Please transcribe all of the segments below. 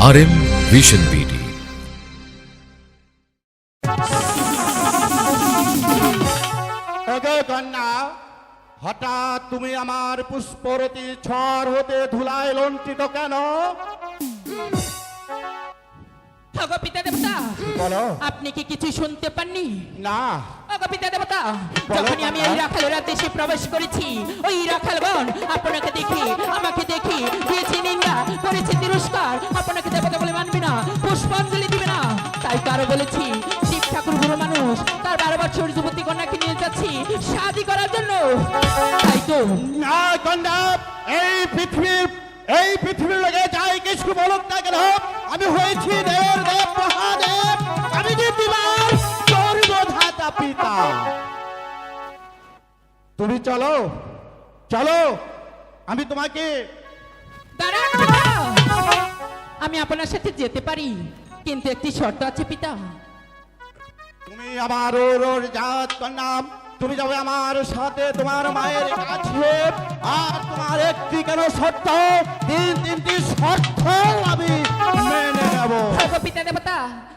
আর M vision BD কন্যা হঠাৎ তুমি আমার পুষ্পরতি ঝড় হতে ধুলায় লঞ্চিত কেন? ওগো পিতা দেবতা বলো। আপনি কি কিছু শুনতে পাননি? না। ওগো পিতা দেবতা যখনই আমি এই বাবা। রাখালের দেশে প্রবেশ করেছি ওই রাখালগণ আপনাকে দেখি আমাকে দেখি দিয়েছে নিন্দা করেছে তিরস্কার আপনাকে পুষ্পাঞ্জলি দিবে না। তাই কারও বলেছি শিব ঠাকুর গুরু মানুষ তার বারো বছর যুবতী কন্যাকে নিয়ে যাচ্ছি শাদি করার জন্য। তাই তো। না এই পৃথিবীর এই পৃথিবীর লোকে যাই কিছু বলুক না কেন। আমি হয়েছি দেব দেব মহাদেব। আমি যে তোমার সর্বধাতা পিতা। তুমি চলো চলো। আমি তোমাকে পিতা। আমি আপনার সাথে যেতে পারি। কিন্তু একটি শর্ত আছে পিতা। তুমি আমার ওর জাত কন্যা তুমি যাবে আমার সাথে তোমার মায়ের কাছে। আর তোমার একটি কেন শর্ত? তিন তিনটি শর্ত আমি মেনে নেব। পিতা দেবতা।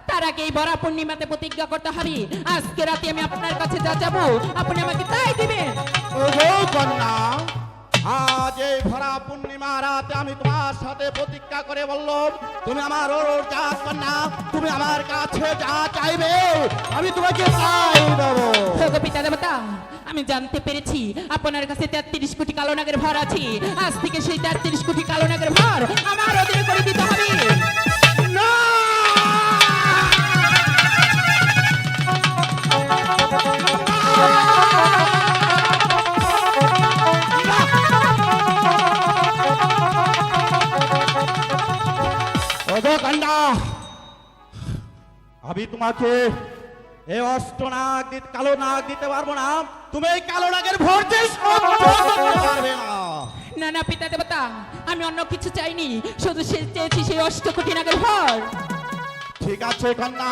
তার আগে এই বরা পূর্ণিমাতে প্রতিজ্ঞা করতে হবে। আজকে রাতে আমি আপনার কাছে যা যাব আপনি আমাকে তাই দিবেন। কন্যা আজ এই ভরা পূর্ণিমা রাতে আমি তোমার সাথে প্রতিজ্ঞা করে বললাম, তুমি আমার ওর যা কন্যা তুমি আমার কাছে যা চাইবে, আমি তোমাকে তাই পিতা দেবতা, আমি জানতে পেরেছি আপনার কাছে তেত্রিশ কোটি কালো নাগের ভার আছে। আজ থেকে সেই তেত্রিশ কোটি কালো নাগের ভার আমার অধীনে করে দিতে হবে। আমি তোমাকে এ অষ্ট নাগ দিতে কালো নাগ দিতে পারব না। তুমি এই কালো নাগের ভোট পারবে না না না পিতা দেবতা আমি অন্য কিছু চাইনি। শুধু সে চেয়েছি সেই অষ্ট কোটি নাগের ভার ঠিক আছে কন্যা।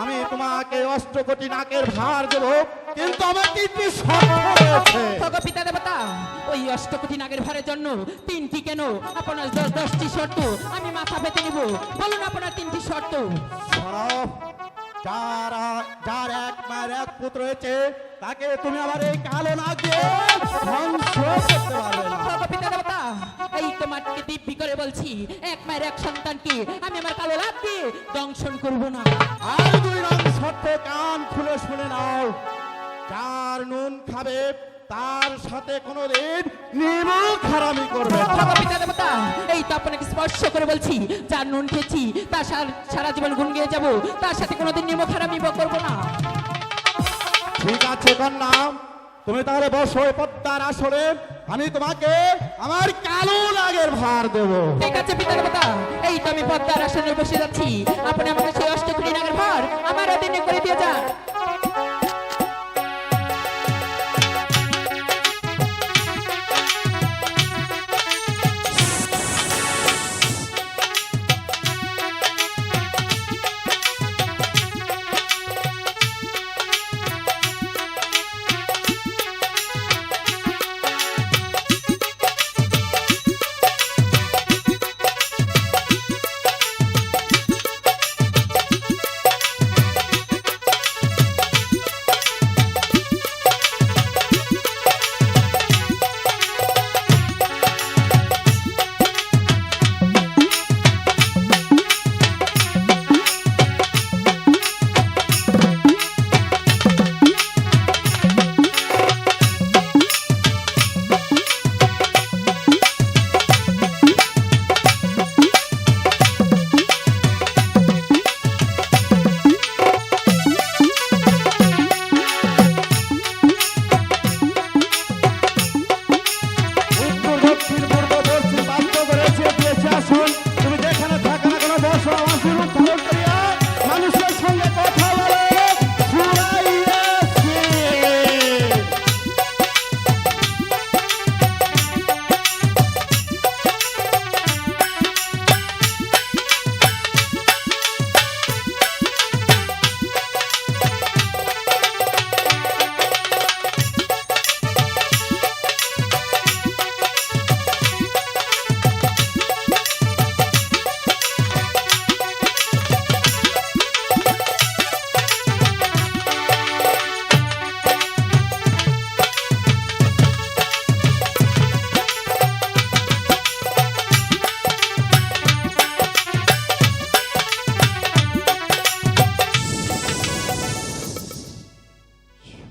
আমি তোমাকে অষ্ট কোটি নাকের ভার দেব। কিন্তু আমার তিনটি শর্ত রয়েছে ওগো পিতা দেবতা ওই অষ্ট কোটি নাগের ভারের জন্য তিনটি কেন? আপনার দশ দশটি শর্ত আমি মাথা পেতে নিব। বলুন আপনার তিনটি শর্ত। যার এক মায়ের এক পুত্র রয়েছে তাকে তুমি আমার এই কালো দিয়ে ধ্বংস করতে পারবে না। পিতা দেবতা এই তোমাকে দিব্যি করে বলছি এক মায়ের এক সন্তানকে আমি আমার কালো লাভ দিয়ে দংশন করব না। আর দুই রং শর্ত কান খুলে শুনে নাও। যার নুন খাবে তার সাথে কোনোদিন নিমক হারামি করবে না। পিতা দেবতা এই তো আপনাকে স্পর্শ করে বলছি যার নুন খেয়েছি তার সার- জীবন গুন গিয়ে যাব তার সাথে কোনোদিন নিমখ হারামি করব না। ঠিক আছে কন্যা তুমি তাহলে বসো পদ্মার আসরে আমি তোমাকে আমার কালো লাগের ভার দেব। ঠিক আছে পিতা দেবতা এই তো আমি পদ্মার আসনে বসে যাচ্ছি। আপনি আমাকে সেই অষ্ট কোটি নাগের ভার আমার অধীনে করে দিয়ে যান।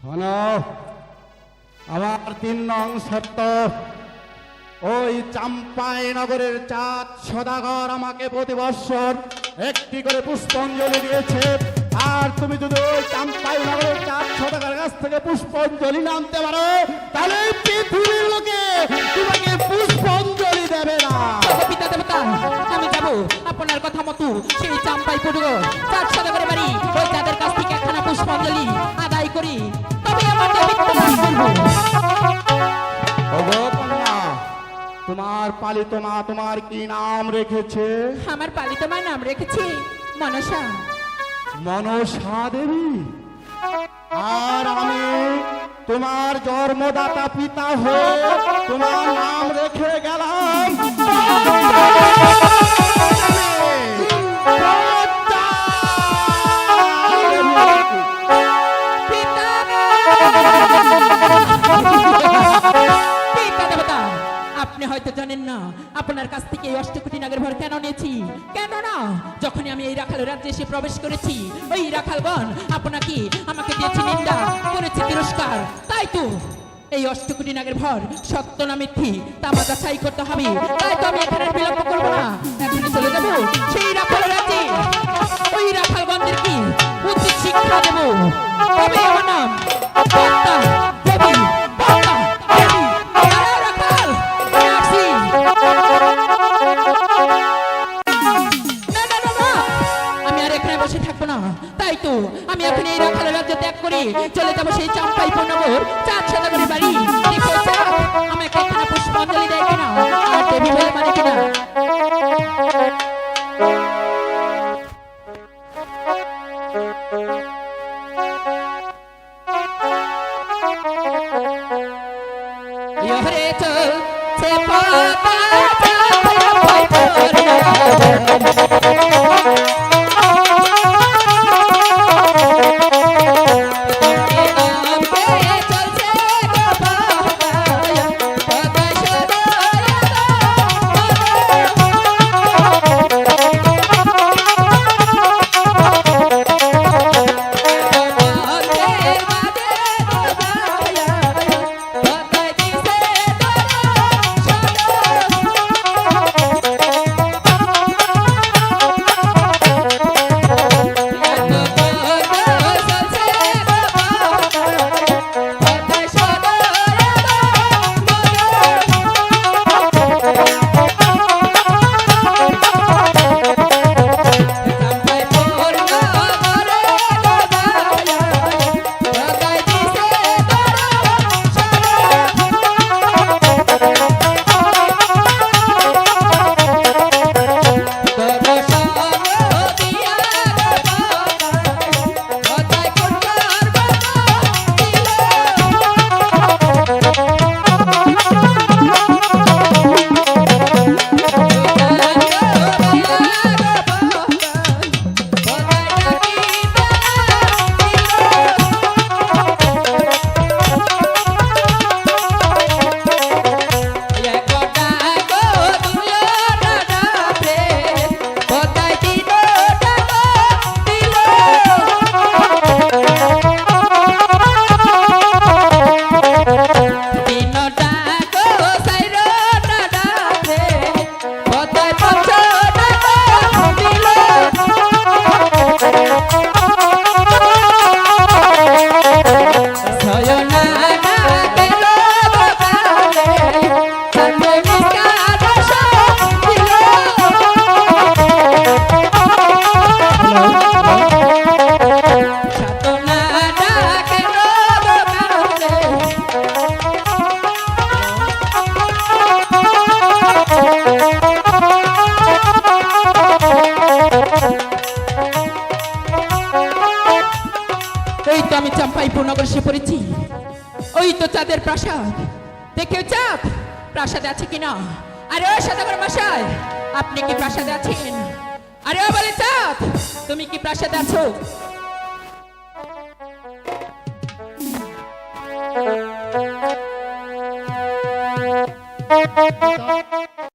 শোনো আমার তিন নং সত্য। ওই চাম্পাই নগরের চাঁদ সদাগর আমাকে প্রতি বৎসর একটি করে পুষ্পাঞ্জলি দিয়েছে। আর তুমি যদি ওই চাম্পাই নগরের চাঁদ সদাগর কাছ থেকে পুষ্পাঞ্জলি নামতে পারো, তাহলে পৃথিবীর লোকে তোমাকে পুষ্পাঞ্জলি দেবে না। পিতা দেবতা, আমি যাব আপনার কথা মতো সেই চাম্পাই পুরো চার সদাগরে বাড়ি। ওই তাদের কাছ থেকে একখানা পুষ্পাঞ্জলি তোমার পালিত মা তোমার কি নাম রেখেছে? আমার পালিত মায়ের নাম রেখেছি মনসা। মনসা দেবী। আর আমি তোমার জন্মদাতা পিতা হয়ে তোমার নাম রেখে গেলাম। জানেন না? আপনার কাছ থেকে এই অষ্টকোটি নাগের ভর কেন নিয়েছি? কেন না? যখনই আমি এই রাখাল রাজ্যে এসে প্রবেশ করেছি, ওই রাখালগণ আপনাকে, আমাকে দিয়েছে নিন্দা, করেছে তিরস্কার। তাই তো এই অষ্টকোটি নাগের ভর সত্য না মিথ্যি, তা আমার যাচাই করতে হবে। তাই তো আমি এখানে বিলম্ব করব না। এখনই চলে যাব সেই রাখাল রাজ্যে। ওই রাখালগণদের কি উচিত শিক্ষা দেবো। তবে আমার নাম দেবী। ওই তো চাঁদের প্রাসাদ। দেখেও চাপ, প্রাসাদ আছে কিনা আরে ও সাদাগর মশাই, আপনি কি প্রাসাদ আছেন? আরে ও বলে চাপ, তুমি কি প্রাসাদ আছো?